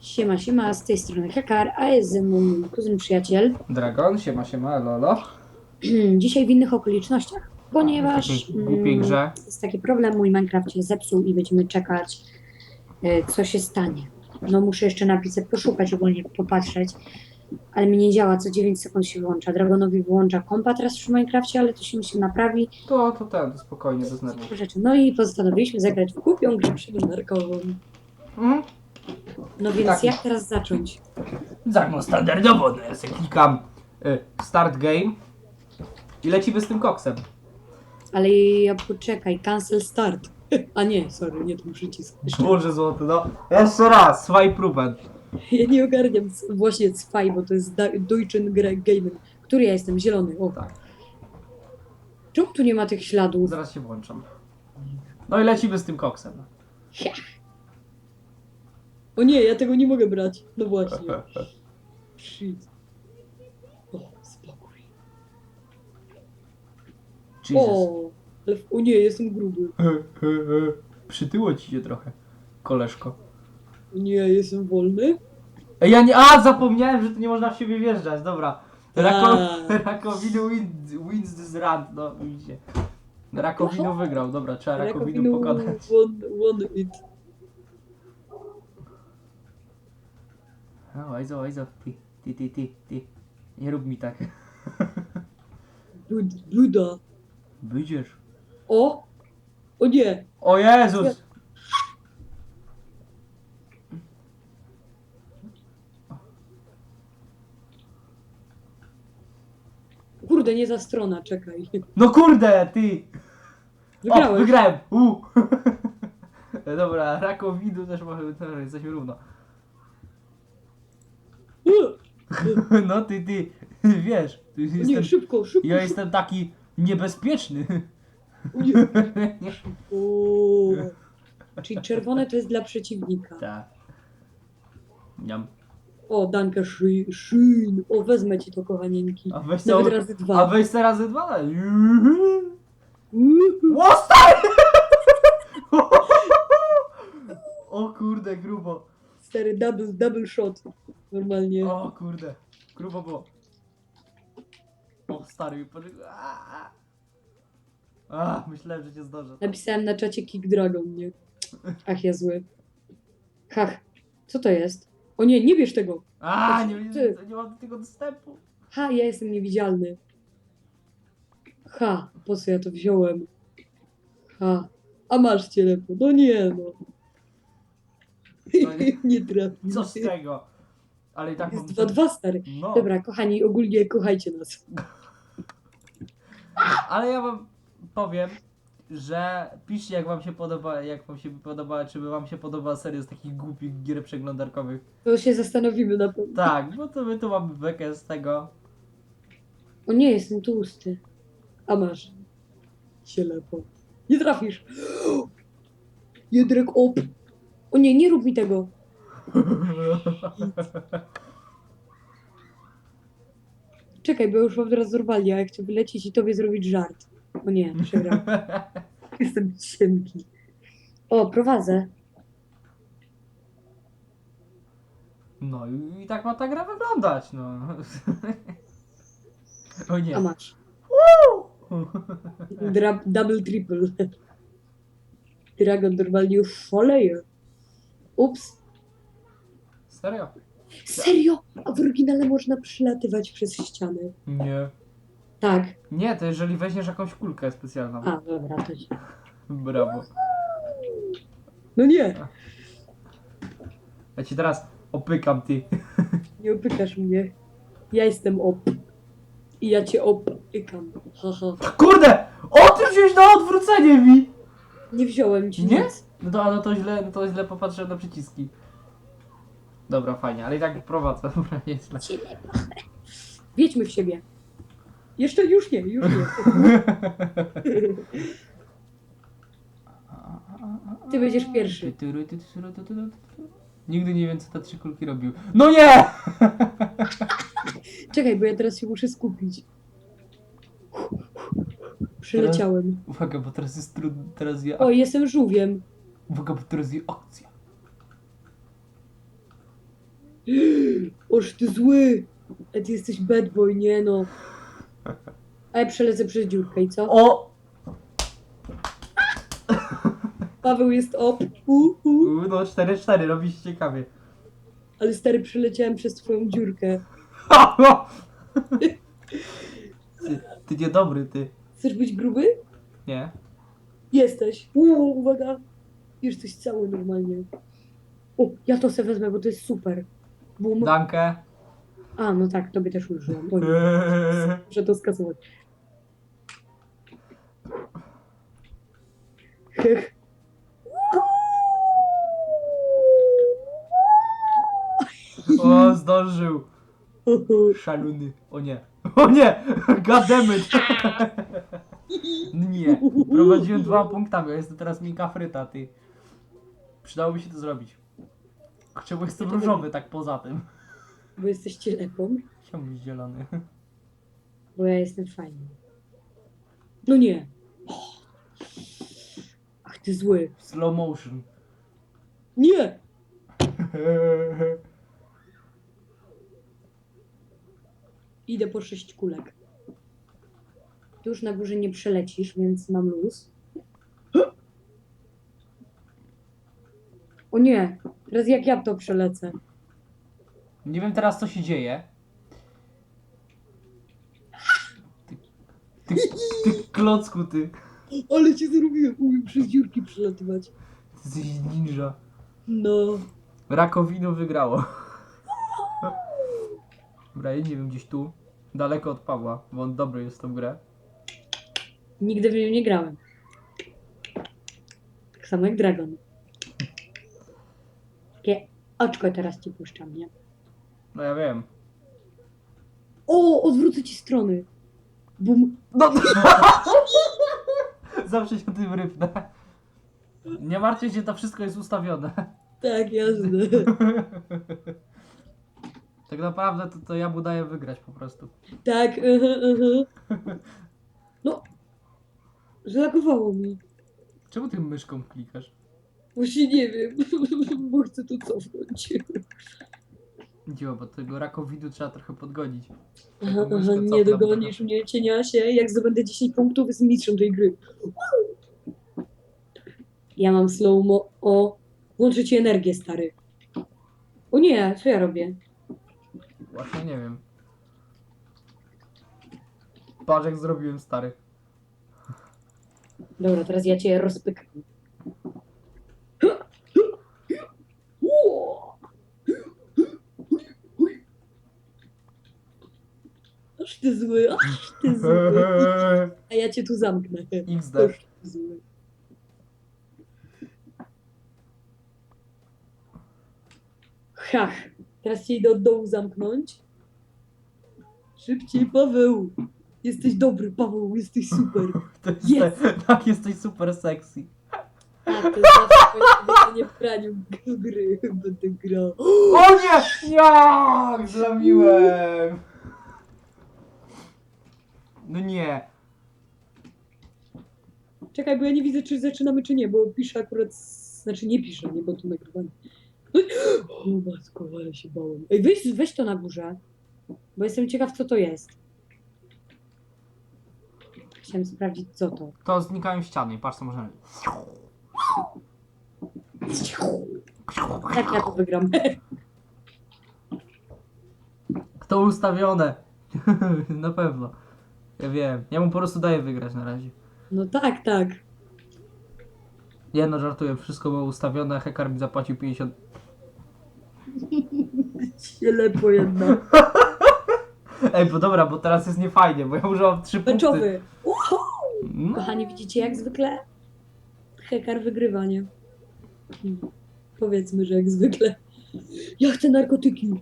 Siema, siema, z tej strony Hekar, a jest ze mną mój kuzyn przyjaciel. Dragon, siema, siema, lolo. Dzisiaj w innych okolicznościach, ponieważ W takiej głupiej mm, grze. jest taki problem, mój Minecraft się zepsuł i będziemy czekać, e, co się stanie. No muszę jeszcze napisać, poszukać ogólnie, popatrzeć, ale mi nie działa, co 9 sekund się wyłącza. Dragonowi wyłącza kompa teraz w Minecrafcie, ale to się myślę naprawi. To, to ten, to spokojnie, nerwów. Rzeczy. No i postanowiliśmy zagrać w głupią grę przeglądarkową. Mhm. No więc Tak. jak teraz zacząć? Zagnął standardowo, no ja sobie klikam y, start game i lecimy z tym koksem. Ale ja poczekaj, cancel start. A nie, sorry, nie ten przycisk. Boże złoty, no. Jeszcze raz, swipe Ruben. Ja nie ogarniam c- właśnie Cwaj, bo to jest da- Deutschen Gra- Gamer. Który ja jestem? Zielony. O. Tak. Czemu tu nie ma tych śladów? Zaraz się włączam. No i lecimy z tym koksem. O nie, ja tego nie mogę brać. No właśnie. Shit. O, spokój. Jesus. O, ale o nie, jestem gruby. Przytyło ci się trochę, koleżko. O nie, jestem wolny. Ej, ja nie. A, zapomniałem, że tu nie można w siebie wjeżdżać, dobra. Rako, A. Rakowinu win, wins this run, no widzicie. Rakowinu wygrał, dobra, trzeba Rakowinu Rakowinu pokonać. won, won it. No, Łajzo, łajzo, ty, ty, ty, ty, ty. Nie rób mi tak. Bud Buda. Będziesz. O! O nie! O Jezus! Kurde, nie za strona, czekaj. No kurde, ty! O, Wygrałeś. wygrałem! U. Dobra, Rakowinu też mamy, dobra, jesteśmy równo. No ty, ty, wiesz, ty nie, jestem, szybko, szybko. ja jestem taki niebezpieczny. Nie. Czyli czerwone to jest dla przeciwnika. Tak. Niam. O, danke schön. schön. O, wezmę ci to, kochanieńki. A weź Nawet co? razy A dwa. weź te razy dwa. Uhu. O kurde, grubo. Stary double, double shot. Normalnie. O kurde, grubo było. O stary. A, myślałem, że cię zdążę. Napisałem na czacie Kick Dragon, nie? Ach, ja zły. Hach, co to jest? O nie, nie bierz tego. A, nie, Ty. nie, nie mam do tego dostępu. Ha, ja jestem niewidzialny. Ha, po co ja to wziąłem? Ha, a masz cielepo. No nie no. No nie. nie trafił. Co z tego? Ale i tak Jest mam... 2-2 stary. No, Dobra, kochani, ogólnie kochajcie nas. ale ja wam powiem, że piszcie jak wam się podoba, jak wam się podoba, czy by wam się podoba seria z takich głupich gier przeglądarkowych. To się zastanowimy na pewno. Tak, bo to my tu mamy bekę z tego. O nie, jestem tłusty. A masz. Cielepo. Nie trafisz. Jedrek op. O nie, nie rób mi tego. Czekaj, bo już mam teraz normalnie, a ja chcę wylecieć i tobie zrobić żart. O nie, przegrałem. Jestem cienki. O, prowadzę. No i, i tak ma ta gra wyglądać, no. O nie. A masz. Dra- double, triple. Dragon normalnie już szaleje. Ups. Serio? Serio? A w oryginale można przylatywać przez ściany. Nie. Tak. Nie, to jeżeli weźmiesz jakąś kulkę specjalną. A, dobra, to ci. Brawo. No nie, Ja ci teraz opykam, ty. nie opykasz mnie. Ja jestem op. I ja cię opykam. Haha. Kurde! O, ty wziąłeś na odwrócenie mi! Nie wziąłem ci Nie? nic. No to, no to źle, no to źle popatrzyłem na przyciski. Dobra, fajnie, ale i tak prowadzę, dobra, jest źle. Wiedźmy w siebie. Jeszcze już nie, już nie. Ty będziesz pierwszy. Nigdy nie wiem, co te trzy kulki robił. No nie! Czekaj, bo ja teraz się muszę skupić. Przyleciałem. Uwaga, bo teraz jest trudno, teraz je... O, jestem żółwiem. Uwaga, bo teraz jest akcja. Oż ty zły! A ty jesteś bad boy, nie no. A ja przelecę przez dziurkę i co? O! Paweł jest op. U, u. U, No 4-4, robi się ciekawie. Ale stary, przeleciałem przez twoją dziurkę. Ty, ty niedobry, ty. Chcesz być gruby? Nie? Jesteś. Uuu, uwaga. Jesteś cały normalnie. O, ja to sobie wezmę, bo to jest super. Bum. Dankę. A, no tak, tobie też użyłam. O nie, Muszę to skasować. O, zdążył. Szalony. O nie. O nie! Goddammit! Nie. Prowadziłem dwoma punktami, a jestem teraz Mika Fryta, ty. Przydałoby się to zrobić. Czemu jestem różowy tak poza tym? Bo jesteś cielepą, Chciałbym być zielony. bo ja jestem fajny. No nie. Ach, ty zły. Slow motion. Nie! Idę po sześć kulek. Tu już na górze nie przelecisz, więc mam luz. O nie! Teraz jak ja to przelecę? Nie wiem teraz co się dzieje. Ty, ty, ty klocku, ty. Ale cię zrobiłem! Umiem przez dziurki przelatywać. Ty jesteś ninja. No. Rakowino wygrało. Dobra, ja nie wiem, gdzieś tu. Daleko od Pawła, bo on dobry jest w tą grę. Nigdy w nią nie grałem. Tak samo jak Dragon. Takie oczko teraz ci puszczam, nie? No ja wiem. O, odwrócę ci strony. Bum. No Zawsze się tym rypnę. Nie martwcie się, to wszystko jest ustawione. Tak, jasne. Tak naprawdę to, to ja mu daję wygrać po prostu. Tak, aha. No. Zlagowało mi. Czemu tym myszką klikasz? Właśnie nie wiem, bo chcę to cofnąć. Dziło, bo tego rakowidu trzeba trochę podgodzić. Aha, Taką aha, myszkę nie cofnę, bo dogonisz mnie, cieniasie. Jak zdobędę 10 punktów, jestem mistrzem tej gry. Ja mam slow-mo. O, włączę ci energię, stary. O nie, co ja robię? Właśnie nie wiem. Patrz jak zrobiłem stary. Dobra, teraz ja cię rozpykam. Aż ty zły, aż ty zły. A ja cię tu zamknę. XD. Aż ty zły. Hach. Teraz cię idę od dołu zamknąć. Szybciej, Paweł. Jesteś dobry, Paweł, jesteś super. To jest Jest. tak, jesteś super sexy. A, to zawsze będzie nie w praniu gry będę grał. O nie! Jak zlamiłem! No nie. Czekaj, bo ja nie widzę, czy zaczynamy, czy nie, bo piszę akurat, znaczy nie piszę, nie, bo tu nagrywam. O matko, ale się bałem. Ej, weź, weź to na górze, bo jestem ciekaw, co to jest. Chciałem sprawdzić, co to. To znikają ściany, patrz co można. Jak ja to wygram? To ustawione. Na pewno. Ja wiem. Ja mu po prostu daję wygrać na razie. No tak, tak. Nie no, żartuję. Wszystko było ustawione. Hekar mi zapłacił 50. Ślepo jedna. Ej, bo dobra, bo teraz jest niefajnie, bo ja użyłam 3 punkty. Meczowy. No. Kochani, widzicie jak zwykle? Hekar wygrywa, nie? Hmm. Powiedzmy, że jak zwykle. Ja chcę narkotyki.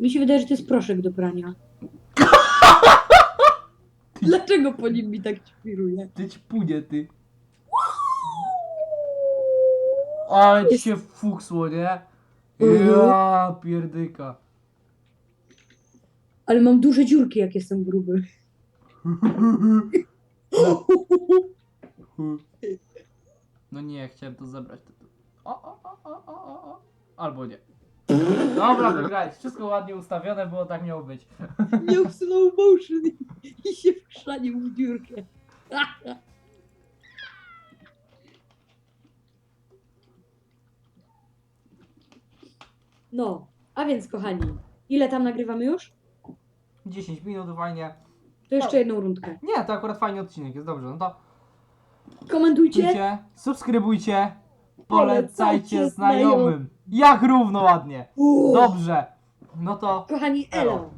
Mi się wydaje, że to jest proszek do prania. Dlaczego po nim mi tak świruje? Ty ci punie, ty. Ale ci się fuksło, nie? Mhm. Ja pierdyka. Ale mam duże dziurki, jak jestem gruby. No nie, chciałem to zebrać. O, o, o, o, o, o. Albo nie. Dobra, wygrałeś. Wszystko ładnie ustawione było, tak miało być. Miał slow motion i, i się wchrzanił w dziurkę. No, a więc kochani, ile tam nagrywamy już? 10 minut, fajnie. To jeszcze jedną rundkę. Nie, to akurat fajny odcinek, jest dobrze. No to Komentujcie. Subskrybujcie, Polecajcie znajomym. Jak równo ładnie. Dobrze. No to Kochani, elo.